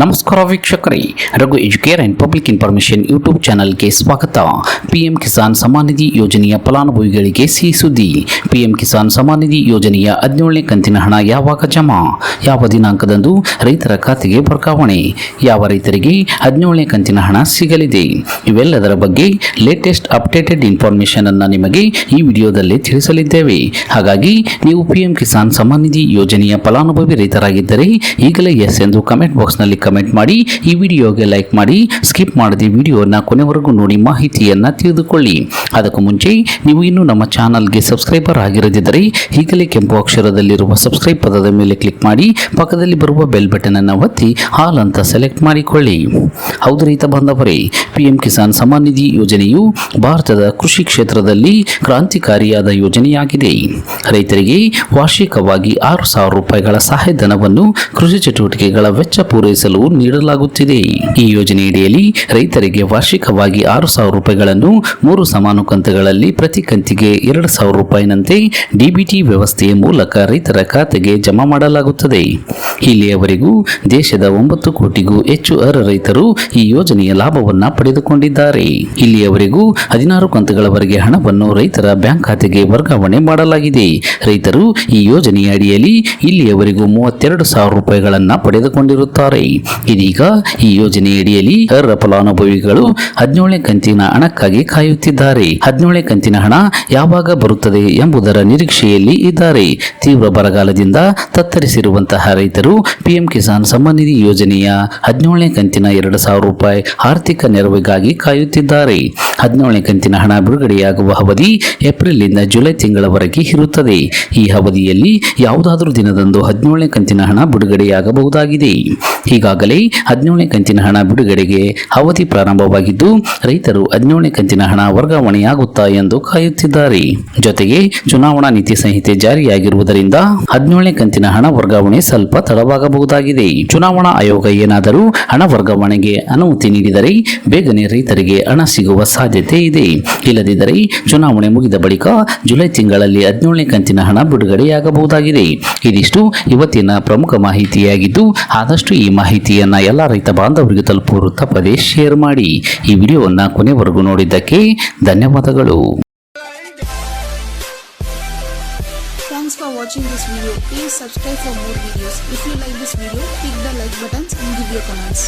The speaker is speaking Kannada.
ನಮಸ್ಕಾರ ವೀಕ್ಷಕರೇ, Raghu Educare and public information YouTube ಚಾನಲ್ಗೆ ಸ್ವಾಗತ. ಪಿಎಂ ಕಿಸಾನ್ ಸಮ್ಮಾನ್ ನಿಧಿ ಯೋಜನೆಯ ಫಲಾನುಭವಿಗಳಿಗೆ ಸಿಹಿ ಸುದ್ದಿ. ಪಿಎಂ ಕಿಸಾನ್ ಸಮ್ಮಾನ್ ನಿಧಿ ಯೋಜನೆಯ ಹದಿನೇಳನೇ ಕಂತಿನ ಹಣ ಯಾವಾಗ ಜಮಾ? ಯಾವ ದಿನಾಂಕದಂದು ರೈತರ ಖಾತೆಗೆ ವರ್ಗಾವಣೆ? ಯಾವ ರೈತರಿಗೆ ಹದಿನೇಳನೇ ಕಂತಿನ ಹಣ ಸಿಗಲಿದೆ? ಇವೆಲ್ಲದರ ಬಗ್ಗೆ ಲೇಟೆಸ್ಟ್ ಅಪ್ಡೇಟೆಡ್ ಇನ್ಫಾರ್ಮೇಷನ್ ಅನ್ನು ನಿಮಗೆ ಈ ವಿಡಿಯೋದಲ್ಲಿ ತಿಳಿಸಲಿದ್ದೇವೆ. ಹಾಗಾಗಿ, ನೀವು ಪಿಎಂ ಕಿಸಾನ್ ಸಮ್ಮಾನ್ ನಿಧಿ ಯೋಜನೆಯ ಫಲಾನುಭವಿ ರೈತರಾಗಿದ್ದರೆ ಈಗಲೇ ಎಸ್ ಎಂದು ಕಮೆಂಟ್ ಬಾಕ್ಸ್ನಲ್ಲಿ ಮಾಡಿ, ಈ ವಿಡಿಯೋಗೆ ಲೈಕ್ ಮಾಡಿ ಸ್ಕಿಪ್ ಮಾಡದೆ ವಿಡಿಯೋನ ಕೊನೆವರೆಗೂ ನೋಡಿ ಮಾಹಿತಿಯನ್ನ ತಿಳಿದುಕೊಳ್ಳಿ. ಅದಕ್ಕೂ ಮುಂಚೆ, ನೀವು ಇನ್ನೂ ನಮ್ಮ ಚಾನಲ್ಗೆ ಸಬ್ಸ್ಕ್ರೈಬರ್ ಆಗಿರದಿದ್ದರೆ, ಈಗಲೇ ಕೆಂಪು ಅಕ್ಷರದಲ್ಲಿರುವ ಸಬ್ಸ್ಕ್ರೈಬ್ ಪದದ ಮೇಲೆ ಕ್ಲಿಕ್ ಮಾಡಿ, ಪಕ್ಕದಲ್ಲಿ ಬರುವ ಬೆಲ್ ಬಟನ್ ಅನ್ನು ಒತ್ತಿ ಹಾಲ್ ಅಂತ ಸೆಲೆಕ್ಟ್ ಮಾಡಿಕೊಳ್ಳಿ. ಹೌದು ರೈತ ಬಾಂಧವರೇ ಪಿಎಂ ಕಿಸಾನ್ ಸಮಾನ್ ನಿಧಿ ಯೋಜನೆಯು ಭಾರತದ ಕೃಷಿ ಕ್ಷೇತ್ರದಲ್ಲಿ ಕ್ರಾಂತಿಕಾರಿಯಾದ ಯೋಜನೆಯಾಗಿದೆ. ರೈತರಿಗೆ ವಾರ್ಷಿಕವಾಗಿ ಆರು ಸಾವಿರ ರೂಪಾಯಿಗಳ ಸಹಾಯಧನವನ್ನು ಕೃಷಿ ಚಟುವಟಿಕೆಗಳ ವೆಚ್ಚ ಪೂರೈಸಲು ನೀಡಲಾಗುತ್ತಿದೆ. ಈ ಯೋಜನೆಯಡಿಯಲ್ಲಿ ರೈತರಿಗೆ ವಾರ್ಷಿಕವಾಗಿ ಆರು ಸಾವಿರ ರೂಪಾಯಿಗಳನ್ನು ಮೂರು ಸಮಾನು ಕಂತುಗಳಲ್ಲಿ ಪ್ರತಿ ಕಂತಿಗೆ ಎರಡು ಸಾವಿರ ರೂಪಾಯಿನಂತೆ ಡಿಬಿಟಿ ವ್ಯವಸ್ಥೆಯ ಮೂಲಕ ರೈತರ ಖಾತೆಗೆ ಜಮಾ ಮಾಡಲಾಗುತ್ತದೆ. ಇಲ್ಲಿಯವರೆಗೂ ದೇಶದ ಒಂಬತ್ತು ಕೋಟಿಗೂ ಹೆಚ್ಚು ಅರ್ಹ ರೈತರು ಈ ಯೋಜನೆಯ ಲಾಭವನ್ನು ಪಡೆದುಕೊಂಡಿದ್ದಾರೆ. ಇಲ್ಲಿಯವರೆಗೂ ಹದಿನಾರು ಕಂತುಗಳವರೆಗೆ ಹಣವನ್ನು ರೈತರ ಬ್ಯಾಂಕ್ ಖಾತೆಗೆ ವರ್ಗಾವಣೆ ಮಾಡಲಾಗಿದೆ. ರೈತರು ಈ ಯೋಜನೆಯ ಅಡಿಯಲ್ಲಿ ಇಲ್ಲಿಯವರೆಗೂ ಮೂವತ್ತೆರಡು ಸಾವಿರ ರೂಪಾಯಿಗಳನ್ನು ಪಡೆದುಕೊಂಡಿರುತ್ತಾರೆ. ಇದೀಗ ಈ ಯೋಜನೆಯಡಿಯಲ್ಲಿ ಅರ್ಹ ಫಲಾನುಭವಿಗಳು ಹದಿನೇಳನೇ ಕಂತಿನ ಹಣಕ್ಕಾಗಿ ಕಾಯುತ್ತಿದ್ದಾರೆ. ಹದಿನೇಳನೇ ಕಂತಿನ ಹಣ ಯಾವಾಗ ಬರುತ್ತದೆ ಎಂಬುದರ ನಿರೀಕ್ಷೆಯಲ್ಲಿ ಇದ್ದಾರೆ. ತೀವ್ರ ಬರಗಾಲದಿಂದ ತತ್ತರಿಸಿರುವಂತಹ ರೈತರು ಪಿಎಂ ಕಿಸಾನ್ ಸಮ್ಮಾನ್ ನಿಧಿ ಯೋಜನೆಯ ಹದಿನೇಳನೇ ಕಂತಿನ ಎರಡು ಸಾವಿರ ರೂಪಾಯಿ ಆರ್ಥಿಕ ನೆರವಿಗಾಗಿ ಕಾಯುತ್ತಿದ್ದಾರೆ. ಹದಿನೇಳನೇ ಕಂತಿನ ಹಣ ಬಿಡುಗಡೆಯಾಗುವ ಅವಧಿ ಏಪ್ರಿಲ್ನಿಂದ ಜುಲೈ ತಿಂಗಳವರೆಗೆ ಇರುತ್ತದೆ. ಈ ಅವಧಿಯಲ್ಲಿ ಯಾವುದಾದರೂ ದಿನದಂದು ಹದಿನೇಳನೇ ಕಂತಿನ ಹಣ ಬಿಡುಗಡೆಯಾಗಬಹುದಾಗಿದೆ. ಈಗಾಗಲೇ ಹದಿನೇಳನೇ ಕಂತಿನ ಹಣ ಬಿಡುಗಡೆಗೆ ಅವಧಿ ಪ್ರಾರಂಭವಾಗಿದ್ದು, ರೈತರು ಹದಿನೇಳನೇ ಕಂತಿನ ಹಣ ವರ್ಗಾವಣೆಯಾಗುತ್ತಾ ಎಂದು ಕಾಯುತ್ತಿದ್ದಾರೆ. ಜೊತೆಗೆ ಚುನಾವಣಾ ನೀತಿ ಸಂಹಿತೆ ಜಾರಿಯಾಗಿರುವುದರಿಂದ ಹದಿನೇಳನೇ ಕಂತಿನ ಹಣ ವರ್ಗಾವಣೆ ಸ್ವಲ್ಪ ತಡವಾಗಬಹುದಾಗಿದೆ. ಚುನಾವಣಾ ಆಯೋಗ ಏನಾದರೂ ಹಣ ವರ್ಗಾವಣೆಗೆ ಅನುಮತಿ ನೀಡಿದರೆ, ಬೇಗನೆ ರೈತರಿಗೆ ಹಣ ಸಿಗುವ ಸಾಧ್ಯತೆ ಇದೆ ಇಲ್ಲದಿದ್ದರೆ ಚುನಾವಣೆ ಮುಗಿದ ಬಳಿಕ ಜುಲೈ ತಿಂಗಳಲ್ಲಿ ಹದಿನೇಳನೇ ಕಂತಿನ ಹಣ ಬಿಡುಗಡೆಯಾಗಬಹುದಾಗಿದೆ ಇದಿಷ್ಟು ಇವತ್ತಿನ ಪ್ರಮುಖ ಮಾಹಿತಿಯಾಗಿದ್ದು ಆದಷ್ಟು ಈ ಮಾಹಿತಿಯನ್ನ ಎಲ್ಲ ರೈತ ಬಾಂಧವರಿಗೆ ತಲುಪುವ ತಪ್ಪದೇ ಶೇರ್ ಮಾಡಿ ಈ ವಿಡಿಯೋವನ್ನ ಕೊನೆವರೆಗೂ ನೋಡಿದ್ದಕ್ಕೆ ಧನ್ಯವಾದಗಳು Thanks for watching this video. Please subscribe for more videos. If you like this video, click the like buttons and give your comments.